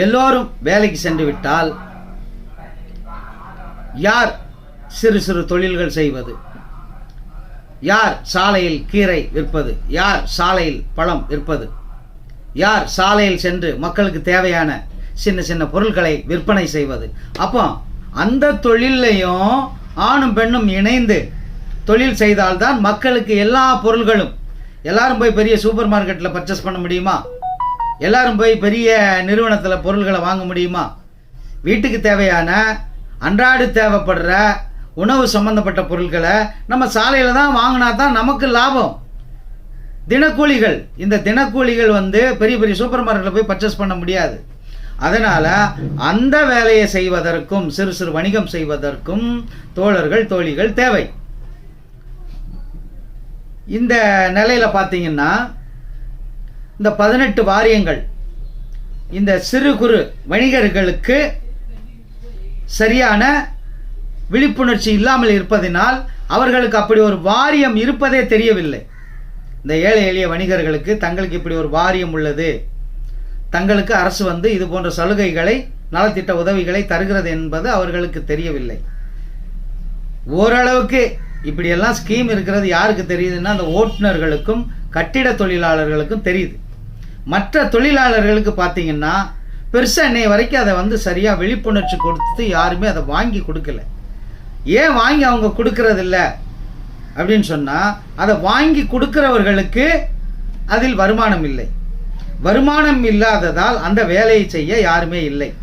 எல்லோரும் வேலைக்கு சென்று விட்டால் யார் சிறு சிறு தொழில்கள் செய்வது? யார் சாலையில் கீரை விற்பது? யார் சாலையில் பழம் விற்பது? யார் சாலையில் சென்று மக்களுக்கு தேவையான சின்ன சின்ன பொருட்களை விற்பனை செய்வது? அப்போ அந்த தொழிலையும் ஆணும் பெண்ணும் இணைந்து தொழில் செய்தால்தான் மக்களுக்கு எல்லா பொருள்களும் எல்லாரும் போய் பெரிய சூப்பர் மார்க்கெட்டில் பர்ச்சேஸ் பண்ண முடியுமா? எல்லாரும் போய் பெரிய நிறுவனத்தில் பொருள்களை வாங்க முடியுமா? வீட்டுக்கு தேவையான அன்றாடு தேவைப்படுற உணவு சம்பந்தப்பட்ட பொருட்களை நம்ம சாலையில் தான் வாங்கினா தான் நமக்கு லாபம். தினக்கூலிகள். இந்த தினக்கூலிகள் வந்து பெரிய பெரிய சூப்பர் மார்க்கெட்டில் போய் பர்ச்சேஸ் பண்ண முடியாது. அதனால் அந்த வேலையை செய்வதற்கும் சிறு சிறு வணிகம் செய்வதற்கும் தோழர்கள் தோழிகள் தேவை. இந்த நிலையில் பார்த்தீங்கன்னா இந்த பதினெட்டு வாரியங்கள் இந்த சிறு குறு வணிகர்களுக்கு சரியான விழிப்புணர்ச்சி இல்லாமல் இருப்பதினால் அவர்களுக்கு அப்படி ஒரு வாரியம் இருப்பதே தெரியவில்லை. இந்த ஏழை எளிய வணிகர்களுக்கு தங்களுக்கு இப்படி ஒரு வாரியம் உள்ளது. தங்களுக்கு அரசு வந்து இது போன்ற சலுகைகளை நலத்திட்ட உதவிகளை தருகிறது என்பது அவர்களுக்கு தெரியவில்லை. ஓரளவுக்கு இப்படியெல்லாம் ஸ்கீம் இருக்கிறது யாருக்கு தெரியுதுன்னா அந்த ஓட்டுநர்களுக்கும் கட்டிட தொழிலாளர்களுக்கும் தெரியுது. மற்ற தொழிலாளர்களுக்கு பார்த்தீங்கன்னா பெருசாக இன்னை வரைக்கும் அதை வந்து சரியாக விழிப்புணர்ச்சி கொடுத்து யாருமே அதை வாங்கி கொடுக்கல. ஏன் வாங்கி அவங்க கொடுக்கறதில்ல? அப்படின்னு சொன்னால் அதை வாங்கி கொடுக்கிறவர்களுக்கு அதில் வருமானம் இல்லை. வருமானம் இல்லாததால் அந்த வேலையை செய்ய யாருமே இல்லை.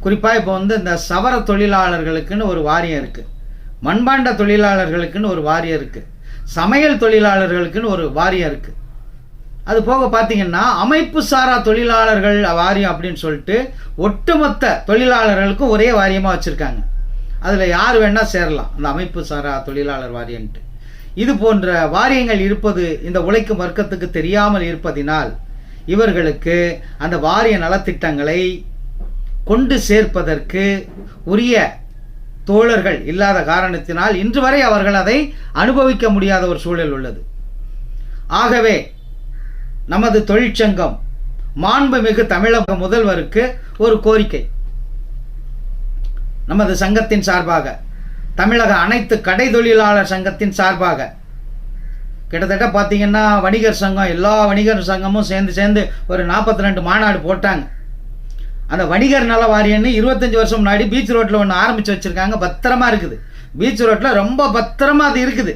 குறிப்பாக இப்போ வந்து இந்த சவர தொழிலாளர்களுக்குன்னு ஒரு வாரியம் இருக்குது மண்பாண்ட தொழிலாளர்களுக்குன்னு ஒரு வாரியம் இருக்குது சமையல் தொழிலாளர்களுக்குன்னு ஒரு வாரியம் இருக்குது அது போக பார்த்தீங்கன்னா அமைப்பு சாரா தொழிலாளர்கள் வாரியம் அப்படின்னு சொல்லிட்டு ஒட்டுமொத்த தொழிலாளர்களுக்கும் ஒரே வாரியமாக வச்சுருக்காங்க. அதில் யார் வேணால் சேரலாம். அந்த அமைப்பு சாரா தொழிலாளர் வாரியன்ட்டு. இது போன்ற வாரியங்கள் இருப்பது இந்த உழைக்கும் வர்க்கத்துக்கு தெரியாமல் இருப்பதினால் இவர்களுக்கு அந்த வாரிய நலத்திட்டங்களை கொண்டு சேர்ப்பதற்கு உரிய தோழர்கள் இல்லாத காரணத்தினால் இன்று வரை அவர்கள் அதை அனுபவிக்க முடியாத ஒரு சூழல் உள்ளது. ஆகவே நமது தொழிற்சங்கம். மாண்புமிகு தமிழக முதல்வருக்கு ஒரு கோரிக்கை. நமது சங்கத்தின் சார்பாக தமிழக அனைத்து கடை தொழிலாளர் சங்கத்தின் சார்பாக கிட்டத்தட்ட பார்த்தீங்கன்னா வணிகர் சங்கம் எல்லா வணிகர் சங்கமும் சேர்ந்து சேர்ந்து ஒரு நாற்பத்தி ரெண்டு மாநாடு போட்டாங்க. அந்த வணிகர் நல வாரியம்னு இருபத்தஞ்சி வருஷம் முன்னாடி பீச் ரோட்டில் ஒன்று ஆரம்பித்து வச்சுருக்காங்க. பத்திரமா இருக்குது. பீச் ரோட்டில் ரொம்ப பத்திரமா அது இருக்குது.